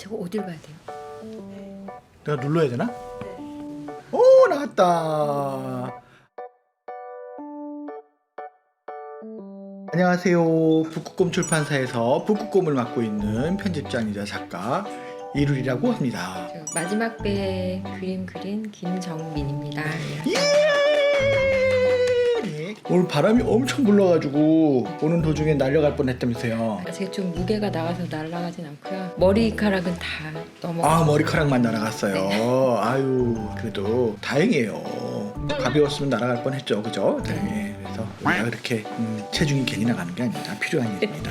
제가 어딜 가야 돼요? 내가 눌러야 되나? 오 나왔다. 안녕하세요. 북극곰 출판사에서 북극곰을 맡고 있는 편집장이자 작가 이룰이라고 합니다. 저 마지막 배에 그림 그린 김정민입니다. 예. 오늘 바람이 엄청 불러가지고 오는 도중에 날려갈 뻔했다면서요. 제가 좀 무게가 나가서 날아가진 않고요. 머리카락은 다 넘어. 아 머리카락만 날아갔어요. 아유 그래도 다행이에요. 가벼웠으면 날아갈 뻔했죠, 그죠? 네. 그래서 우리가 그렇게 음, 체중이 괜히 나가는 게 아니라 필요한 일입니다.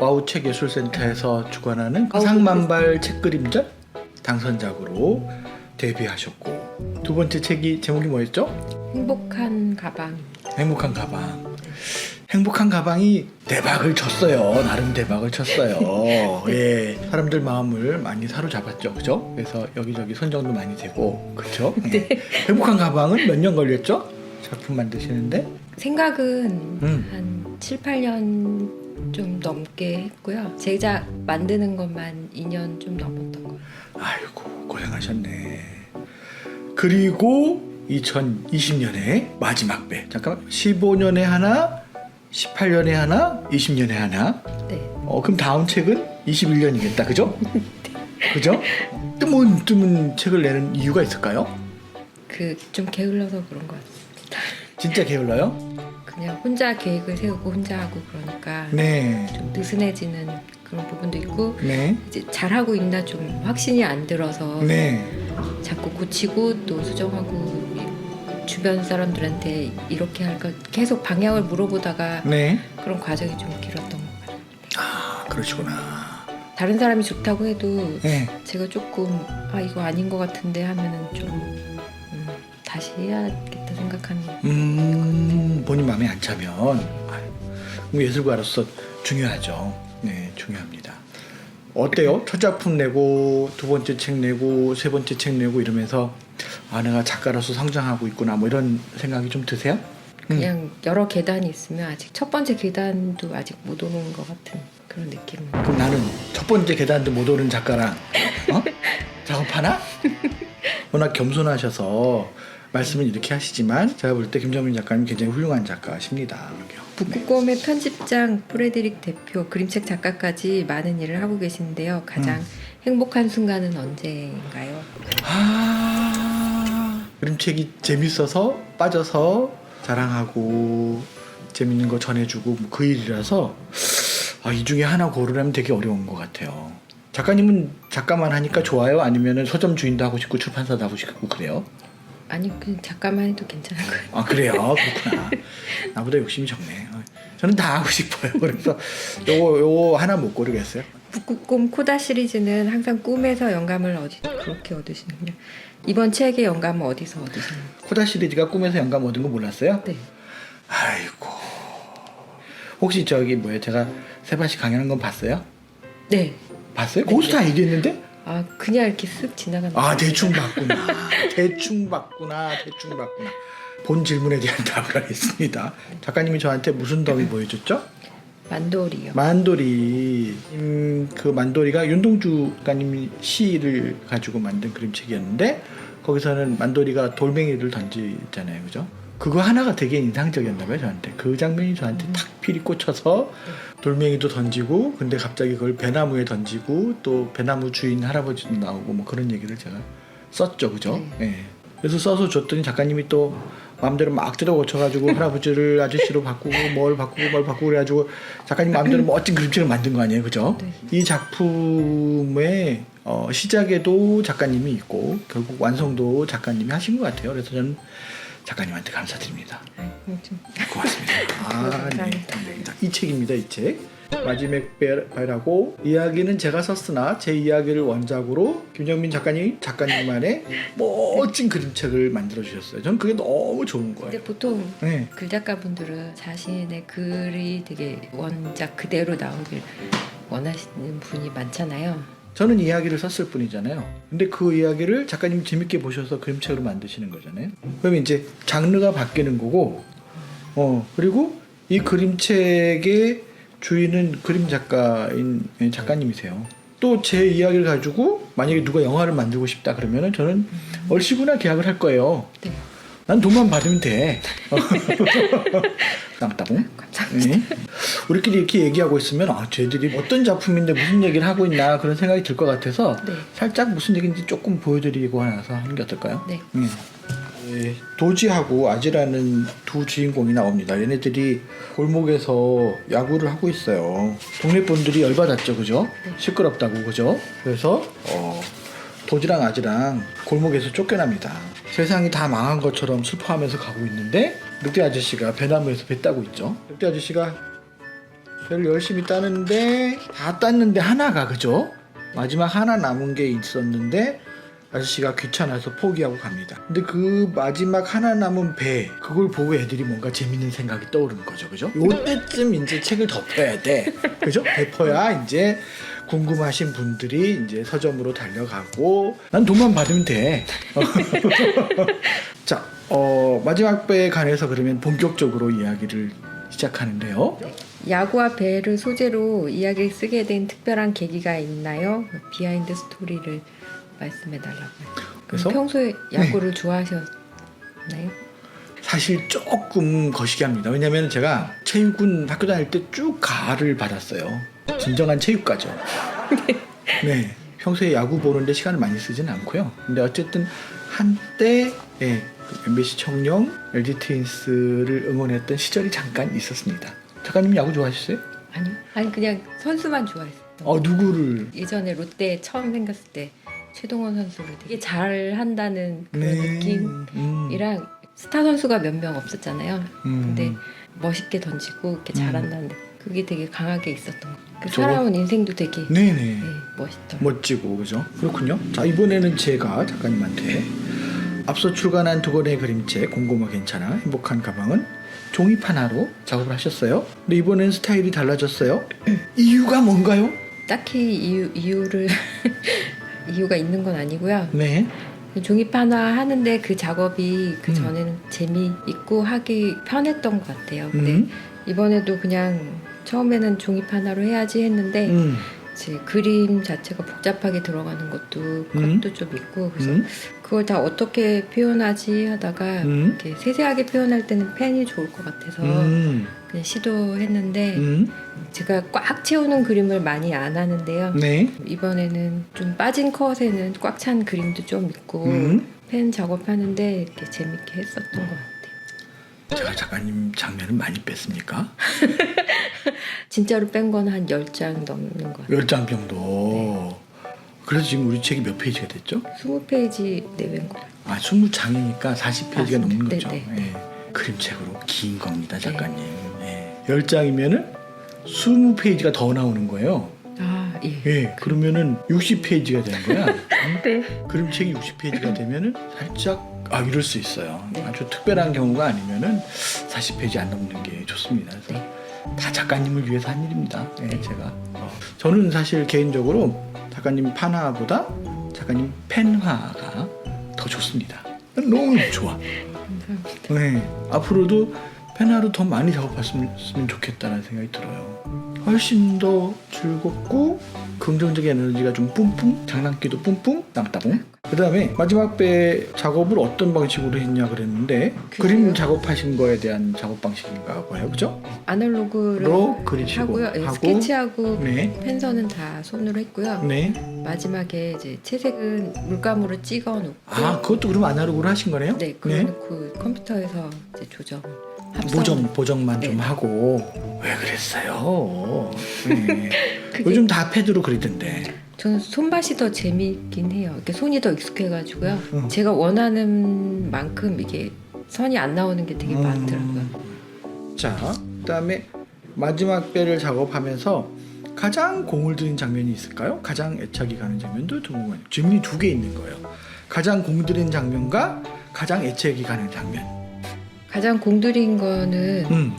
와우 책 예술센터에서 주관하는 상만발 책 그림전 당선작으로 데뷔하셨고 두 번째 책이 제목이 뭐였죠? 행복한 가방. 행복한 가방. 행복한 가방이 대박을 쳤어요. 나름 대박을 쳤어요. 예. 사람들 마음을 많이 사로잡았죠. 그죠? 그래서 여기저기 선정도 많이 되고. 그죠? 예. 행복한 가방은 몇 년 걸렸죠? 작품 만드시는데? 생각은 음. 한 7, 8년 좀 넘게 했고요. 제작 만드는 것만 2년 좀 넘었던 거예요. 아이고, 고생하셨네. 그리고 2020년에 마지막 배. 잠깐만. 15년에 하나, 18년에 하나, 20년에 하나. 네. 어, 그럼 다음 책은 21년이겠다, 그죠? 그죠? 뜨문 뜨문 책을 내는 이유가 있을까요? 그 좀 게을러서 그런 것 같습니다. 진짜 게을러요? 그냥 혼자 계획을 세우고 혼자 하고 그러니까 네, 좀 느슨해지는 그런 부분도 있고 네, 이제 잘하고 있나 좀 확신이 안 들어서 네. 자꾸 고치고 또 수정하고 주변 사람들한테 이렇게 할까 계속 방향을 물어보다가 네. 그런 과정이 좀 길었던 것 같아요. 아, 그러시구나. 다른 사람이 좋다고 해도 네. 제가 조금 아 이거 아닌 것 같은데 하면은 좀 음, 다시 해야겠다 생각하는 음, 본인 마음에 안 차면 아유, 그럼 예술가로서 중요하죠. 네, 중요합니다. 어때요? 첫 작품 내고 두 번째 책 내고 세 번째 책 내고 이러면서 아 내가 작가로서 성장하고 있구나 뭐 이런 생각이 좀 드세요? 음. 그냥 여러 계단이 있으면 아직 첫 번째 계단도 아직 못 오는 것 같은 그런 느낌. 그럼 나는 첫 번째 계단도 못 오른 작가랑 어? 작업하나? 워낙 겸손하셔서 말씀을 이렇게 하시지만 제가 볼 때 김정민 작가님 굉장히 훌륭한 작가십니다. 북극곰의 편집장 프레드릭 대표 그림책 작가까지 많은 일을 하고 계신데요. 가장 음. 행복한 순간은 언제인가요? 아 그림책이 재밌어서 빠져서 자랑하고 재밌는 거 전해주고 뭐 그 일이라서 아, 이 중에 하나 고르라면 되게 어려운 것 같아요. 작가님은 작가만 하니까 좋아요? 아니면 서점 주인도 하고 싶고 출판사도 하고 싶고 그래요? 아니 그냥 작가만 해도 괜찮은 거예요. 아 그래요 그렇구나 나보다 욕심이 적네 어, 저는 다 하고 싶어요 그래서 요거 요거 하나 못 고르겠어요 북극곰 코다 시리즈는 항상 꿈에서 영감을 어디 그렇게 얻으시는군요. 이번 책의 영감은 어디서 얻으시나요? 코다 시리즈가 꿈에서 영감 얻은 거 몰랐어요? 네. 아이고 혹시 저기 뭐예요 제가 세바시 강연한 건 봤어요? 네. 봤어요? 거기서 다 얘기했는데? 아 그냥 이렇게 쓱 지나가는. 아. 대충 봤구나 대충 봤구나 대충 봤구나 본 질문에 대한 답을 하겠습니다 작가님이 저한테 무슨 덤이 보여줬죠? 만돌이요. 만돌이. 음, 그 만돌이가 윤동주 작가님이 시를 가지고 만든 그림책이었는데 거기서는 만돌이가 돌멩이를 던지잖아요. 그죠? 그거 하나가 되게 인상적이었나 봐요 저한테. 그 장면이 저한테 탁 필이 꽂혀서 돌멩이도 던지고 근데 갑자기 그걸 배나무에 던지고 또 배나무 주인 할아버지도 나오고 뭐 그런 얘기를 제가 썼죠. 그죠? 예. 그래서 써서 줬더니 작가님이 또 마음대로 막 뜯어 고쳐가지고 할아버지를 아저씨로 바꾸고 뭘 바꾸고 뭘 바꾸고 그래가지고 작가님 마음대로 멋진 그림책을 만든 거 아니에요, 그죠? 네. 이 작품의 어, 시작에도 작가님이 있고 결국 완성도 작가님이 하신 것 같아요. 그래서 저는 작가님한테 감사드립니다. 아이고, 좀 고맙습니다. 아, 네. 감사합니다. 이 책입니다, 이 책. 마지막 배라고 이야기는 제가 썼으나 제 이야기를 원작으로 김정민 작가님 작가님만의 멋진 그림책을 만들어 주셨어요. 저는 그게 너무 좋은 근데 거예요. 보통 네. 글 작가분들은 자신의 글이 되게 원작 그대로 나오길 원하시는 분이 많잖아요. 저는 이야기를 썼을 뿐이잖아요. 근데 그 이야기를 작가님이 재밌게 보셔서 그림책으로 만드시는 거잖아요. 그러면 이제 장르가 바뀌는 거고, 어 그리고 이 그림책의 주인은 그림 작가인 작가님이세요. 또 제 이야기를 가지고 만약에 누가 영화를 만들고 싶다 그러면은 저는 얼씨구나 계약을 할 거예요. 네. 난 돈만 받으면 돼. 땅따봉. 네. 우리끼리 이렇게 얘기하고 있으면 아 쟤들이 어떤 작품인데 무슨 얘기를 하고 있나 그런 생각이 들 것 같아서 네. 살짝 무슨 얘기인지 조금 보여드리고 나서 하는 게 어떨까요? 네. 네. 네, 도지하고 아지라는 두 주인공이 나옵니다. 얘네들이 골목에서 야구를 하고 있어요. 동네 분들이 열받았죠, 그죠? 네. 시끄럽다고, 그죠? 그래서 어, 도지랑 아지랑 골목에서 쫓겨납니다. 세상이 다 망한 것처럼 슬퍼하면서 가고 있는데 늑대 아저씨가 배나무에서 배 따고 있죠. 늑대 아저씨가 배를 열심히 따는데 다 땄는데 하나가 그죠? 마지막 하나 남은 게 있었는데 아저씨가 귀찮아서 포기하고 갑니다. 근데 그 마지막 하나 남은 배 그걸 보고 애들이 뭔가 재밌는 생각이 떠오르는 거죠, 그죠? 요때쯤 이제 책을 덮어야 돼, 그죠? 덮어야 이제 궁금하신 분들이 이제 서점으로 달려가고 난 돈만 받으면 돼. 자, 어, 마지막 배에 관해서 그러면 본격적으로 이야기를 시작하는데요. 야구와 배를 소재로 이야기를 쓰게 된 특별한 계기가 있나요? 비하인드 스토리를 말씀해 달라고요. 그래서? 네. 평소에 야구를 좋아하셨나요? 사실 조금 거시기 합니다. 왜냐면 제가 체육은 학교 다닐 때 쭉 가를 받았어요. 진정한 체육가죠. 네. 평소에 야구 보는데 시간을 많이 쓰진 않고요. 근데 어쨌든 한때 예, 그 MBC 청룡, LG 트윈스를 응원했던 시절이 잠깐 있었습니다. 작가님 야구 좋아하셨어요? 아니요. 아니 그냥 선수만 좋아했어요. 어 누구를? 예전에 롯데 처음 생겼을 때 최동원 선수를 되게 잘 한다는 그런 네. 느낌이랑 스타 선수가 몇 명 없었잖아요. 음. 근데 멋있게 던지고 이렇게 잘한다는 그게 되게 강하게 있었던 것 같아요. 그 저거- 살아온 인생도 되게 네네. 네, 멋있더라고요. 멋지고 그죠? 그렇군요. 자 이번에는 제가 작가님한테 앞서 출간한 두 권의 그림책 공고마 괜찮아 행복한 가방은 종이판 하나로 작업을 하셨어요. 근데 이번엔 스타일이 달라졌어요. 이유가 뭔가요? 딱히 이유, 이유를 이유가 있는 건 아니고요. 네. 종이판화 하는데 그 작업이 그 음. 전에는 재미있고 하기 편했던 것 같아요. 근데 음. 이번에도 그냥 처음에는 종이판화로 해야지 했는데 음. 이제 그림 자체가 복잡하게 들어가는 것도 음. 것도 좀 있고 그래서 음. 그걸 다 어떻게 표현하지 하다가 음. 이렇게 세세하게 표현할 때는 펜이 좋을 것 같아서 음. 그냥 시도했는데 음. 제가 꽉 채우는 그림을 많이 안 하는데요. 네. 이번에는 좀 빠진 컷에는 꽉 찬 그림도 좀 있고 음. 펜 작업하는데 이렇게 재밌게 했었던 것 같아요. 제가 작가님 장면을 많이 뺐습니까? 진짜로 뺀 건 한 10장 넘는 것 같아요. 열장 정도. 그래서 지금 우리 책이 몇 페이지가 됐죠? 20페이지 내외인 것 같아요. 아, 20장이니까 40페이지가 아, 넘는 네, 거죠. 네. 예. 그림책으로 긴 겁니다, 작가님. 예. 10장이면은 20페이지가 더 나오는 거예요. 아, 예. 예. 그러면은 60페이지가 되는 거야. 음? 네. 그림책이 60페이지가 되면은 살짝 아 이럴 수 있어요. 네. 아주 특별한 경우가 아니면은 40페이지 안 넘는 게 좋습니다. 그래서 네. 다 작가님을 위해서 한 일입니다. 예, 제가 어. 저는 사실 개인적으로 작가님 판화보다 작가님 펜화가 더 좋습니다. 너무 좋아. 감사합니다. 네. 앞으로도 펜화로 더 많이 작업했으면 좋겠다는 생각이 들어요. 훨씬 더 즐겁고 긍정적인 에너지가 좀 뿜뿜, 장난기도 뿜뿜, 땅따봉. 그 다음에 마지막 배 작업을 어떤 방식으로 했냐 그랬는데 글쎄요. 그림 작업하신 거에 대한 작업 방식인가 봐요, 그죠? 아날로그를 로 그리시고 하고요. 예, 하고 스케치하고 네, 펜선은 다 손으로 했고요. 네. 마지막에 이제 채색은 물감으로 찍어 놓고 아 그것도 그럼 아날로그로 하신 거네요? 네, 그래 놓고 컴퓨터에서 이제 조정 보정 보정만 네. 좀 하고 왜 그랬어요? 네. 그게- 요즘 다 패드로 그리던데. 저는 손맛이 더 재미있긴 해요. 이렇게 손이 더 익숙해가지고요. 응. 제가 원하는 만큼 이게 선이 안 나오는 게 되게 음. 많더라고요. 자, 그다음에 마지막 배를 작업하면서 가장 공을 들인 장면이 있을까요? 가장 애착이 가는 장면도 두 번. 질문이 두 개 있는 거예요. 가장 공 들인 장면과 가장 애착이 가는 장면. 가장 공들인 거는 음,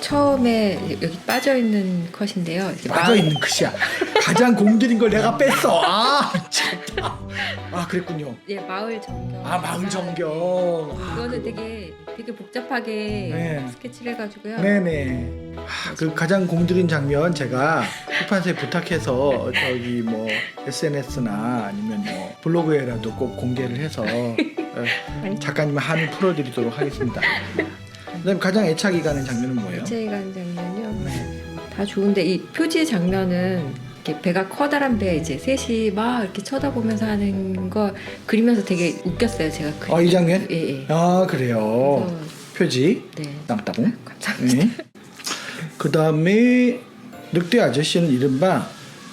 처음에 여기 빠져 있는 컷인데요. 빠져 있는 끝이야. 가장 공들인 걸 내가 뺐어. 아 미치겠다. 아 그랬군요. 예 마을 정경. 아 마을 정경. 아, 이거는 되게 되게 복잡하게 네. 스케치를 해가지고요. 네네. 아, 그 가장 공들인 장면 제가 출판사에 부탁해서 저기 뭐 SNS나 아니면 뭐 블로그에라도 꼭 공개를 해서 어, 작가님 한을 풀어드리도록 하겠습니다. 그다음 가장 애착이 가는 장면은 뭐예요? 제가 가는 장면요. 네. 다 좋은데 이 표지 장면은 이렇게 배가 커다란 배 이제 셋이 막 이렇게 쳐다보면서 하는 거 그리면서 되게 웃겼어요. 제가 그. 아 이 장면? 예 예. 아 그래요. 그래서, 표지 네. 땅따봉. 감사합니다. 네. 그 다음에 늑대 아저씨는 이른바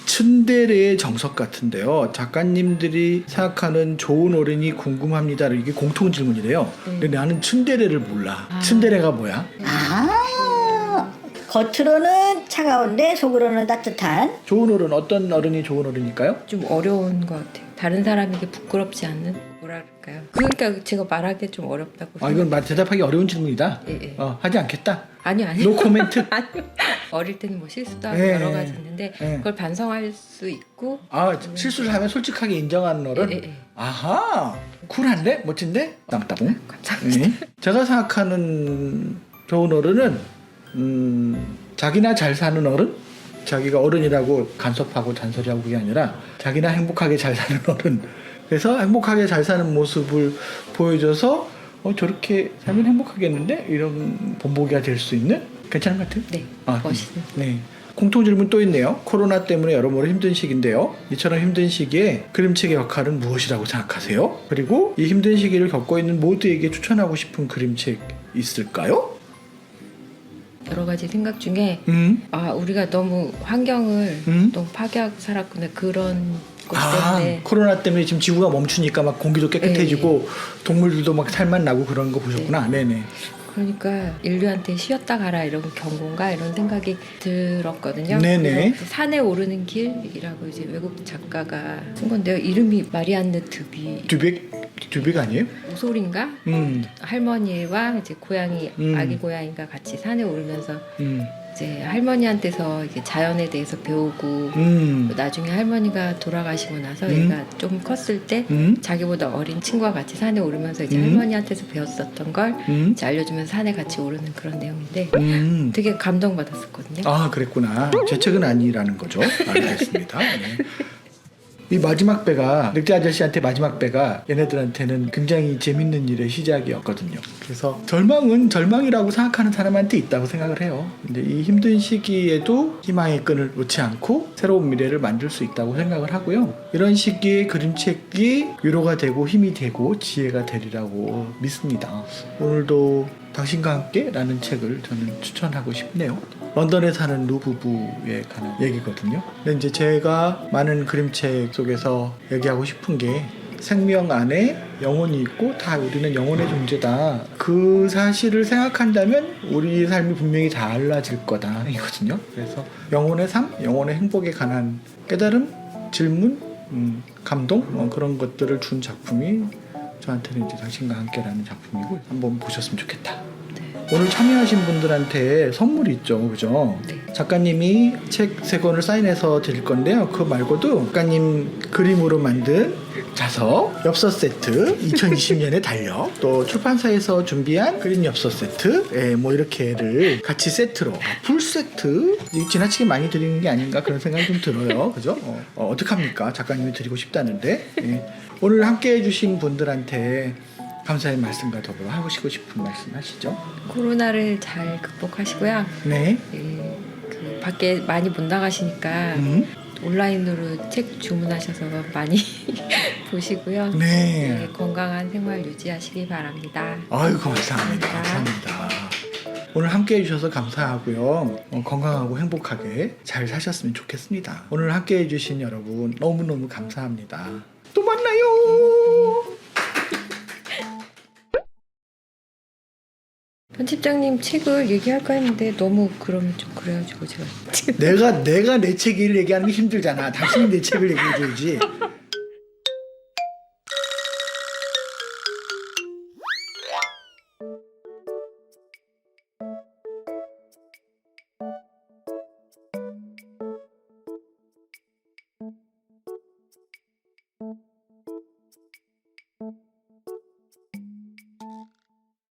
츤데레의 정석 같은데요. 작가님들이 생각하는 좋은 어른이 궁금합니다. 이게 공통 질문이래요. 근데 나는 츤데레를 몰라. 아. 츤데레가 뭐야? 아, 겉으로는 차가운데 속으로는 따뜻한 좋은 어른 어떤 어른이 좋은 어른일까요? 좀 어려운 것 같아요. 다른 사람에게 부끄럽지 않는 뭐랄까요. 그러니까 제가 말하기 좀 어렵다고. 아 이건 말 대답하기 어려운 질문이다. 예, 예. 어, 하지 않겠다. 아니요 아니요. 노 코멘트. 아니요. 어릴 때는 뭐 실수도 하고 예, 여러 예. 가지 있는데 예. 그걸 반성할 수 있고. 아 실수를 하면 솔직하게 인정하는 어른. 예, 예, 예. 아하 쿨한데 멋진데 땅따봉. 감사합니다. 네. 제가 생각하는 좋은 어른은 음, 자기나 잘 사는 어른, 자기가 어른이라고 간섭하고 잔소리하고 그게 아니라 자기나 행복하게 잘 사는 어른. 그래서 행복하게 잘 사는 모습을 보여줘서 어, 저렇게 살면 행복하겠는데 이런 본보기가 될 수 있는 괜찮은 것 같아요. 네. 아, 멋있는. 네. 공통 질문 또 있네요. 코로나 때문에 여러모로 힘든 시기인데요. 이처럼 힘든 시기에 그림책의 역할은 무엇이라고 생각하세요? 그리고 이 힘든 시기를 겪고 있는 모두에게 추천하고 싶은 그림책 있을까요? 여러 가지 생각 중에 음. 아 우리가 너무 환경을 음? 너무 파괴하고 살았구나 그런 것 아, 때문에 코로나 때문에 지금 지구가 멈추니까 막 공기도 깨끗해지고 동물들도 막 살만 나고 그런 거 보셨구나. 네, 네. 그러니까 인류한테 쉬었다 가라 이런 경고인가 이런 생각이 들었거든요. 네네. 산에 오르는 길이라고 이제 외국 작가가 쓴 건데요. 이름이 마리안느 드비 듀백 듀백 아니에요? 우솔인가 음. 할머니와 이제 고양이 음. 아기 고양이가 같이 산에 오르면서 음. 이제 할머니한테서 이게 자연에 대해서 배우고 음. 나중에 할머니가 돌아가시고 나서 음. 얘가 좀 컸을 때 음. 자기보다 어린 친구와 같이 산에 오르면서 이제 음. 할머니한테서 배웠었던 걸 음. 이제 알려주면서 산에 같이 오르는 그런 내용인데 음. 되게 감동받았었거든요. 아 그랬구나 제 책은 아니라는 거죠 알겠습니다 네. 이 마지막 배가 늑대 아저씨한테 마지막 배가 얘네들한테는 굉장히 재밌는 일의 시작이었거든요. 그래서 절망은 절망이라고 생각하는 사람한테 있다고 생각을 해요. 근데 이 힘든 시기에도 희망의 끈을 놓지 않고 새로운 미래를 만들 수 있다고 생각을 하고요. 이런 시기에 그림책이 위로가 되고 힘이 되고 지혜가 되리라고 믿습니다. 오늘도 당신과 함께라는 책을 저는 추천하고 싶네요. 런던에 사는 루 부부에 관한 얘기거든요. 근데 이제 제가 많은 그림책 속에서 얘기하고 싶은 게 생명 안에 영혼이 있고 다 우리는 영혼의 존재다. 그 사실을 생각한다면 우리 삶이 분명히 달라질 거다 이거든요. 그래서 영혼의 삶, 영혼의 행복에 관한 깨달음, 질문, 음, 감동 어, 그런 것들을 준 작품이 저한테는 이제 당신과 함께라는 작품이고 한번 보셨으면 좋겠다. 오늘 참여하신 분들한테 선물이 있죠, 그죠? 네. 작가님이 책 세 권을 사인해서 드릴 건데요. 그거 말고도 작가님 그림으로 만든 자석, 엽서 세트, 2020년에 달력, 또 출판사에서 준비한 그림 엽서 세트, 예, 뭐 이렇게를 같이 세트로 아, 풀 세트 이 지나치게 많이 드리는 게 아닌가 그런 생각이 좀 들어요, 그죠? 어, 어, 어떡합니까? 작가님이 드리고 싶다는데 예. 오늘 함께 해 주신 분들한테 감사의 말씀과 더불어 하고 싶은 말씀 하시죠. 코로나를 잘 극복하시고요. 네. 예, 그 밖에 많이 못 나가시니까 음. 온라인으로 책 주문하셔서 많이 보시고요. 네. 예, 건강한 생활 유지하시기 바랍니다. 아유 감사합니다. 감사합니다. 감사합니다. 오늘 함께 해주셔서 감사하고요. 어, 건강하고 행복하게 잘 사셨으면 좋겠습니다. 오늘 함께 해주신 여러분 너무너무 감사합니다. 또 만나요. 편집장님 책을 얘기할까 했는데 너무 그러면 좀 그래가지고 제가 내가 내가 내책 얘기를 얘기하는 게 힘들잖아. 당신이 내 책을 얘기해줘야지.